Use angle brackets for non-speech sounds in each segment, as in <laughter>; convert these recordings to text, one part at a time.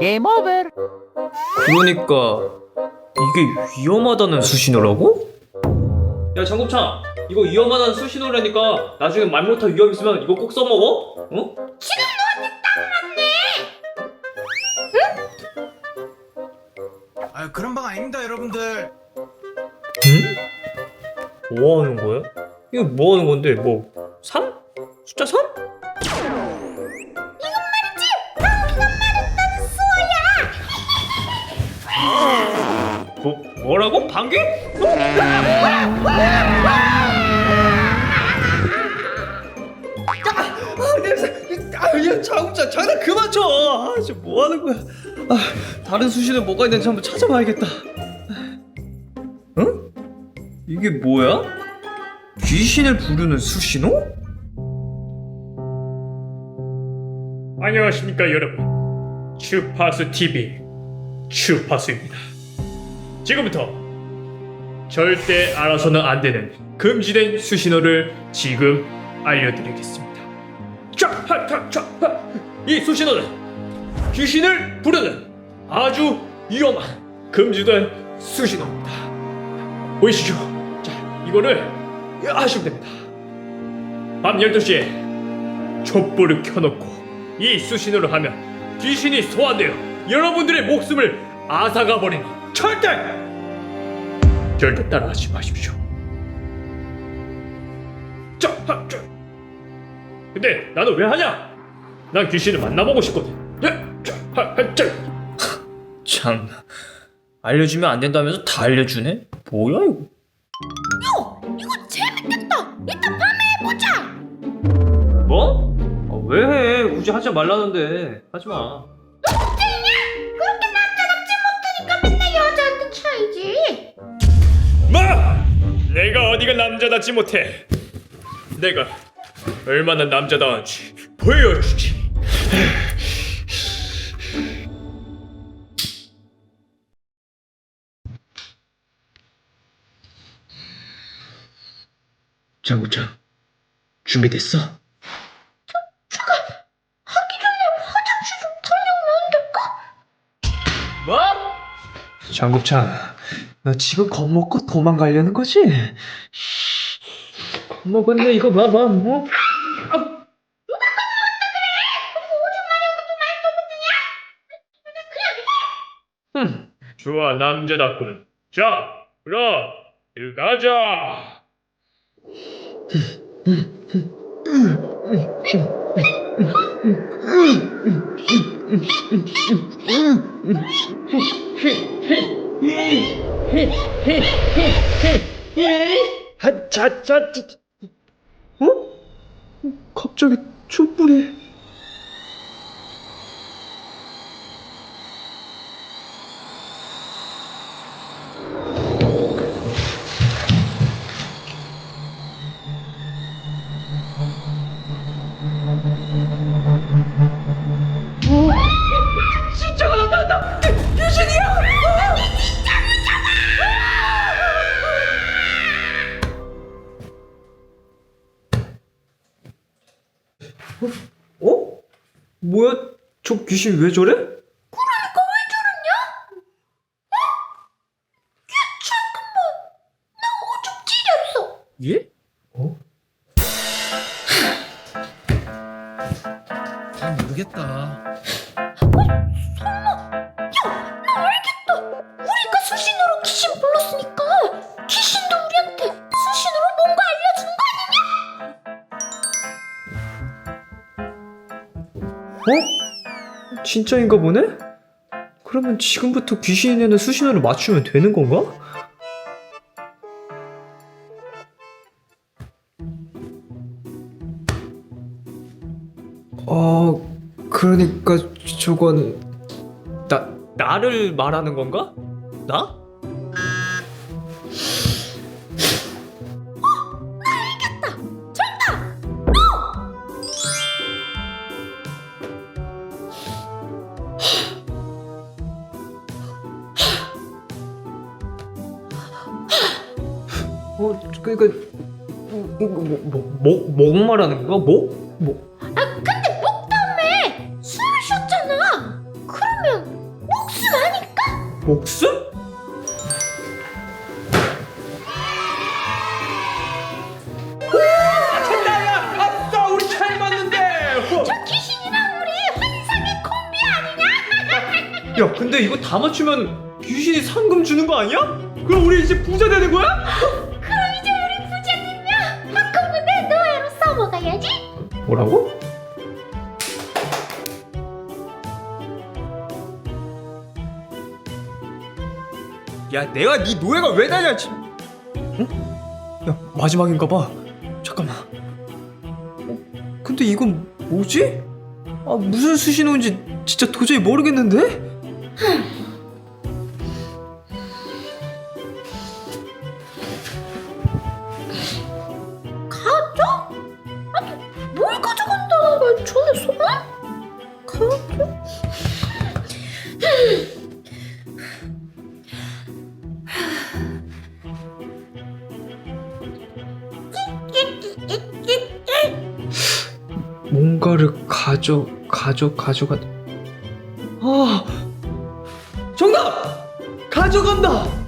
게임 오버. 그러니까 이게 위험하다는 수신호라고? 야 장곱창 이거 위험하다는 수신호라니까 나중에 말 못할 위험 있으면 이거 꼭 써먹어? 어? 아 그런 방 아닙니다 여러분들 응? 뭐 하는 거야? 이거 뭐 하는 건데 뭐 뭐, 뭐라고? 방귀? 아, 냄새. 아, 야, 장난 그만 쳐. 아, 지금 뭐 하는 거야? 아, 다른 수시는 뭐가 있는지 한번 찾아봐야겠다. 응? 이게 뭐야? 귀신을 부르는 수신호? 안녕하십니까 여러분 주파수 TV 주파수입니다. 지금부터 절대 알아서는 안 되는 금지된 수신호를 지금 알려드리겠습니다. 이 수신호는 귀신을 부르는 아주 위험한 금지된 수신호입니다. 보이시죠? 자, 이거를 하시면 됩니다. 밤 12시에 촛불을 켜놓고 이 수신호를 하면 귀신이 소환되어 여러분들의 목숨을 앗아가 버리니 절대 절대 따라하지 마십시오. 자, 하, 자. 근데 나는 왜 하냐? 난 귀신을 만나보고 싶거든. 야, 자, 하, 하, 자. 참 알려주면 안 된다면서 다 알려주네? 뭐야 이거? 이거 재밌겠다. 이따 밤에 해보자. 뭐? 아, 왜 해? 굳이 하지 말라는데 하지 마. 차이지. 뭐? 내가 어디가 남자답지 못해? 내가 얼마나 남자다운지 보여주지. 장구장 준비됐어? 장국창, 너 지금 겁먹고 도망가려는 거지? 겁먹었네 이거 봐봐 뭐? 아. 음, 좋아 남자답군. 자, 그럼 일 가자. <laughs> 하자자 어? 갑자기 촛불이 뭐야? 저 귀신 왜 저래? 그러니까 왜 저러냐? 어? 잠깐만. 나 오줌 찌렸어. 예? 어? 잘 모르겠다 어? 진짜인가 보네? 그러면 지금부터 귀신이 내는 수신호를 맞추면 되는 건가? 어, 그러니까 저건 나 나를 말하는 건가? 나? 어, 그러니까 뭐뭐목 말하는 건가? 목? 목? 아 근데 목 다음에 숨을 쉬었잖아. 그러면 목숨? 천다야! 아싸 우리 잘 맞는데! 저 귀신이랑 우리 환상의 콤비 아니냐? 야 근데 이거 다 맞추면 귀신이 상금 주는 거 아니야? 그럼 우리 이제 부자 되는 거야? 뭐라고? 야 내가 네 노예가 왜 되냐 지 응? 야 마지막인가 봐 잠깐만 어, 근데 이건 뭐지? 아 무슨 수신호인지 진짜 도저히 모르겠는데? <laughs> 뭔가를 가져 가져 가져가 아! 정답! 가져간다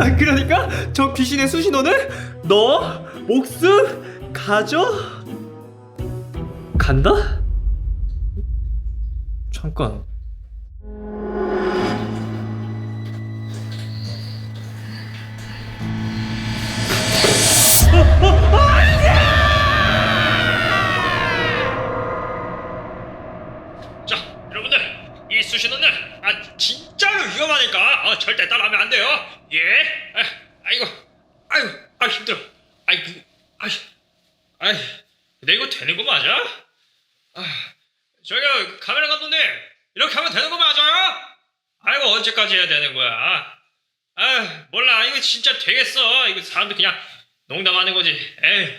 아 그러니까 저 귀신의 수신호는 너 목숨 가져 간다? 잠깐. 이 수신호는 아 진짜로 위험하니까 어, 절대 따라하면 안 돼요. 예? 아, 아이고, 아이고, 아 힘들어. 아이고, 아이, 아이, 근데 이거 되는 거 맞아? 아, 저기요 카메라 감독님 이렇게 하면 되는 거 맞아요? 아이고 언제까지 해야 되는 거야? 아, 몰라 이거 진짜 되겠어. 이거 사람들 그냥 농담하는 거지. 에이,